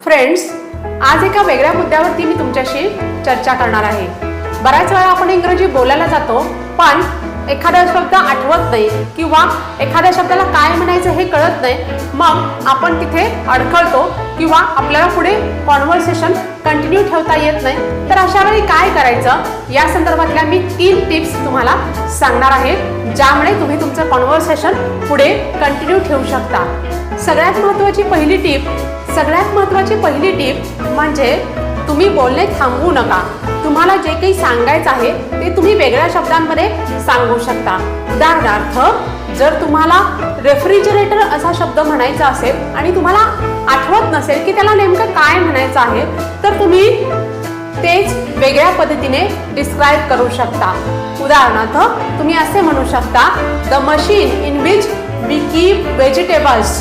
Friends आज एका वेगळ्या मुद्द्यावरती मी तुमच्याशी चर्चा करणार आहे. बऱ्याच वेळा आपण इंग्रजी बोलायला जातो पण एखादा शब्द आठवत नाही किंवा एखाद्या शब्दाला काय म्हणायचं हे कळत नाही. मग आपण तिथे अडखळतो किंवा आपल्याला पुढे कॉन्व्हर्सेशन कंटिन्यू ठेवता येत नाही. तर अशा वेळी काय करायचं? या संदर्भातल्या मी तीन टिप्स तुम्हाला सांगणार आहे ज्यामुळे तुम्ही तुमचं कॉन्व्हर्सेशन पुढे कंटिन्यू ठेवू शकता. सगळ्यात महत्त्वाची पहिली टीप सगळ्यात महत्त्वाची पहिली टीप म्हणजे तुम्ही बोलणे थांबवू नका. तुम्हाला जे काही सांगायचं आहे ते तुम्ही वेगळ्या शब्दांमध्ये सांगू शकता. उदाहरणार्थ जर तुम्हाला रेफ्रिजरेटर असा शब्द म्हणायचा असेल आणि तुम्हाला आठवत नसेल की त्याला नेमकं काय म्हणायचं आहे तर तुम्ही तेच वेगळ्या पद्धतीने डिस्क्राईब करू शकता. उदाहरणार्थ तुम्ही असे म्हणू शकता the machine in which we keep vegetables.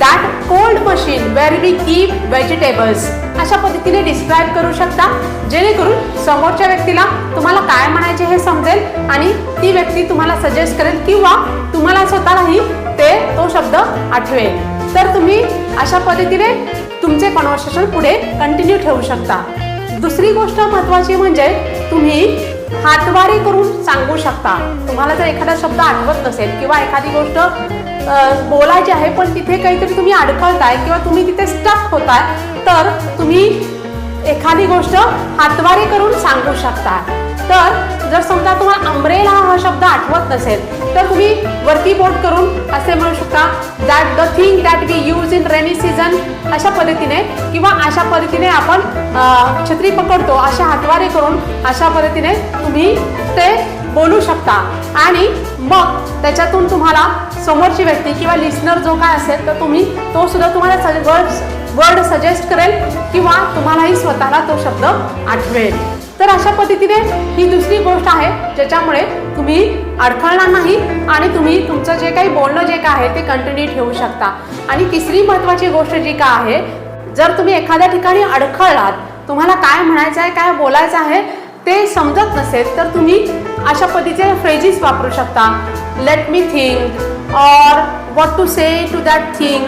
That cold machine where we keep vegetables अशा पद्धतीने डिस्क्राईब करू शकता. जेणेकरून समोरच्या व्यक्तीला तुम्हाला काय म्हणायचे हे समजेल आणि ती व्यक्ती तुम्हाला सजेस्ट करेल किंवा तुम्हाला स्वतःलाही ते तो शब्द आठवेल. तर तुम्ही अशा पद्धतीने तुमचे कॉन्व्हर्सेशन पुढे कंटिन्यू ठेवू शकता. दुसरी गोष्ट महत्वाची म्हणजे तुम्ही हातवारे करून सांगू शकता. तुम्हाला जर एखादा शब्द आठवत नसेल किंवा एखादी गोष्ट बोलायचे आहे पण तिथे काहीतरी तुम्ही अडखळताय किंवा तुम्ही तिथे स्टक होताय तर तुम्ही एखादी गोष्ट हातवारे करून सांगू शकता. तर जर समजा तुम्हाला अम्ब्रेला हा शब्द आठवत नसेल तर तुम्ही वरती बोट करून असे म्हणू शकता that the thing that we use in rainy season अशा पद्धतीने किंवा अशा पद्धतीने आपण छत्री पकडतो अशा हातवारे करून अशा पद्धतीने तुम्ही ते बोलू शकता. आणि मग त्याच्यातून तुम्हाला समोरची व्यक्ती किंवा लिस्नर जो काय असेल तर तुम्ही तो सुद्धा तुम्हाला वर्ड वर्ड सजेस्ट करेल किंवा तुम्हालाही स्वतःला तो शब्द आठवेल. तर अशा पद्धतीने ही दुसरी गोष्ट आहे ज्याच्यामुळे तुम्ही अडखळणार नाही आणि तुम्ही तुमचं जे काही बोलणं जे काय आहे ते कंटिन्यू ठेवू शकता. आणि तिसरी महत्त्वाची गोष्ट जी का आहे जर तुम्ही एखाद्या ठिकाणी अडखळलात तुम्हाला काय म्हणायचं आहे काय बोलायचं आहे ते समजत नसेल तर तुम्ही अशा पद्धतीचे फ्रेजेस वापरू शकता. Let me think or what to say to that thing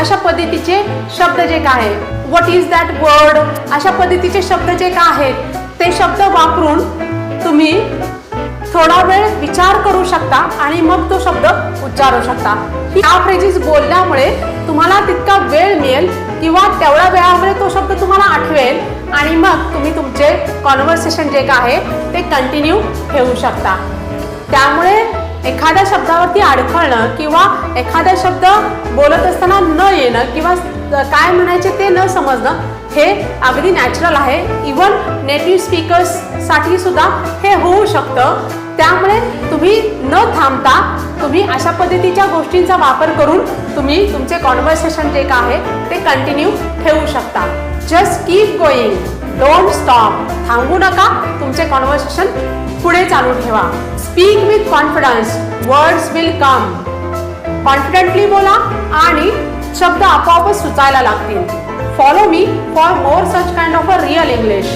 अशा पद्धतीचे शब्द जे काय आहे वॉट इज दॅट वर्ड अशा पद्धतीचे शब्द जे काय आहेत ते शब्द वापरून तुम्ही थोडा वेळ विचार करू शकता आणि मग तो शब्द उच्चारू शकता. ह्या फ्रेजेस बोलल्यामुळे तुम्हाला तितका वेळ मिळेल किंवा तेवढ्या वेळामध्ये तो शब्द तुम्हाला आठवेल. आणि मग तुम्ही तुमचे कॉन्व्हर्सेशन जे काय आहे ते कंटिन्यू ठेवू शकता. त्यामुळे एखाद्या शब्दावरती अडखळणं किंवा एखादा शब्द बोलत असताना न येणं किंवा काय म्हणायचे ते न समजणं हे अगदी नॅचरल आहे. इवन नेटिव्ह स्पीकर्ससाठी सुद्धा हे होऊ शकतं. त्यामुळे तुम्ही न थांबता तुम्ही अशा पद्धतीच्या गोष्टींचा वापर करून तुम्ही तुमचे कॉन्व्हर्सेशन जे काय आहे ते कंटिन्यू ठेवू शकता. Just keep going don't stop थांबू नका. तुमचे कॉन्व्हर्सेशन पुढे चालू ठेवा. Speak with confidence words will come confidently बोला आणि शब्द आपोआपच सुचायला लागतील. Follow me for more such kind of a real English